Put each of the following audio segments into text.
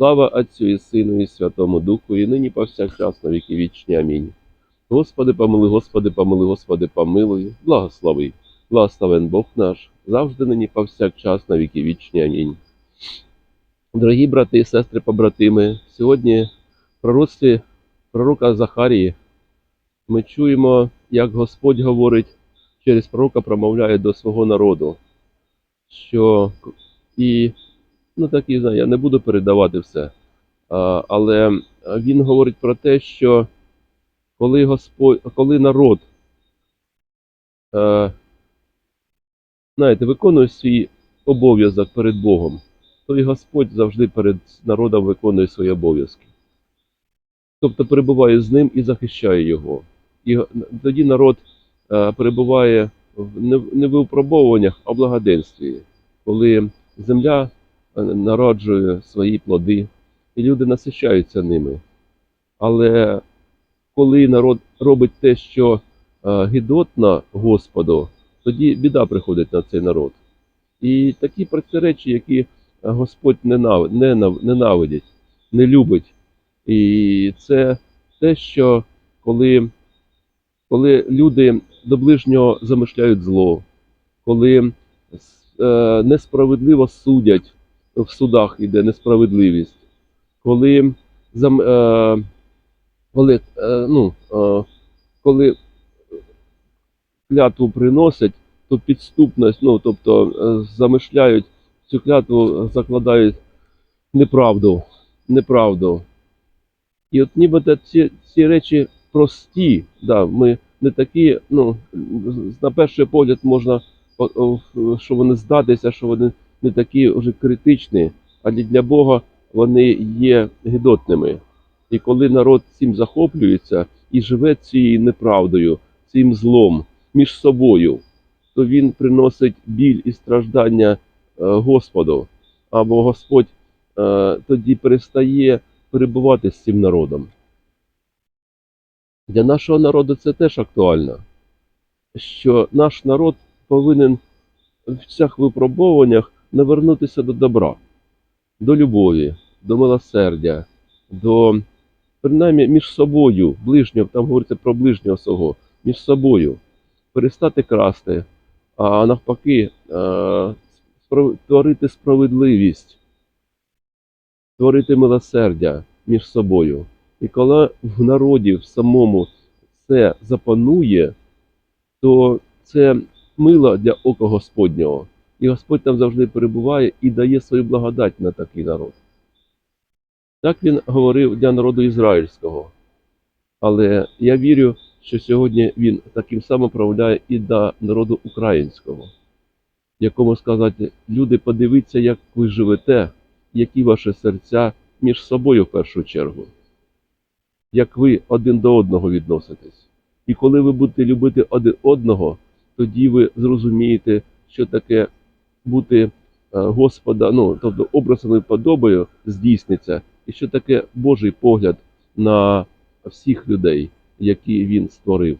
Слава Отцю і Сину і Святому Духу, і нині повсякчас на віки вічні. Амінь. Господи, помилуй, Господи, помилуй, Господи, помилуй, благослови, благословен Бог наш, завжди нині повсякчас на віки вічні. Амінь. Дорогі брати і сестри, побратими, сьогодні в пророцтві пророка Захарії ми чуємо, як Господь говорить через пророка промовляє до свого народу, що і ну так і знаю, я не буду передавати все. Але він говорить про те, що коли Господь, коли народ е, знаєте, виконує свій обов'язок перед Богом, то і Господь завжди перед народом виконує свої обов'язки. Тобто перебуває з ним і захищає його. І тоді народ е, перебуває не, в випробовуваннях, а в благоденстві, коли земля е, народжує свої плоди, і люди насичаються ними. Але коли народ робить те, що е, гідотно Господу, тоді біда приходить на цей народ. І такі речі, які Господь ненав- ненав- ненавидить, не любить. І це те, що коли, коли люди до ближнього замишляють зло, коли е, несправедливо судять, в судах іде несправедливість, коли, зам, е, коли, е, ну, е, коли клятву приносять, то підступність, ну, тобто е, замишляють цю клятву, закладають неправду, неправду. І от нібито ці, ці речі прості, да, ми не такі, ну, на перший погляд можна, що вони здатися, що вони не такі вже критичні, але для Бога вони є гидотними. І коли народ цим захоплюється і живе цією неправдою, цим злом між собою, то він приносить біль і страждання е, Господу, або Господь е, тоді перестає перебувати з цим народом. Для нашого народу це теж актуально, що наш народ повинен в цих випробуваннях навернутися до добра, до любові, до милосердя, до принаймні між собою, ближнього, там говориться про ближнього свого, між собою, перестати красти, а навпаки, е, творити справедливість, творити милосердя між собою. І коли в народі в самому це запанує, то це мило для ока Господнього. І Господь там завжди перебуває і дає свою благодать на такий народ. Так він говорив для народу ізраїльського. Але я вірю, що сьогодні він таким самим промовляє і до народу українського, якому сказати, люди, подивіться, як ви живете, які ваші серця між собою в першу чергу, як ви один до одного відноситесь. І коли ви будете любити один одного, тоді ви зрозумієте, що таке бути е, Господа, ну тобто образом подобою здійсниться, і що таке Божий погляд на всіх людей, які він створив.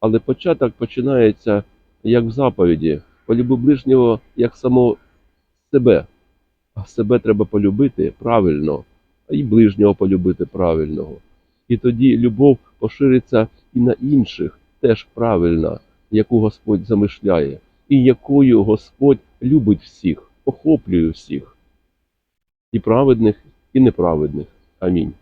Але початок починається як в заповіді: полюби ближнього як самого себе. А себе треба полюбити правильно, і ближнього полюбити правильного. І тоді любов пошириться і на інших теж правильно, яку Господь замишляє, і якою Господь любить всіх, охоплює всіх, і праведних, і неправедних. Амінь.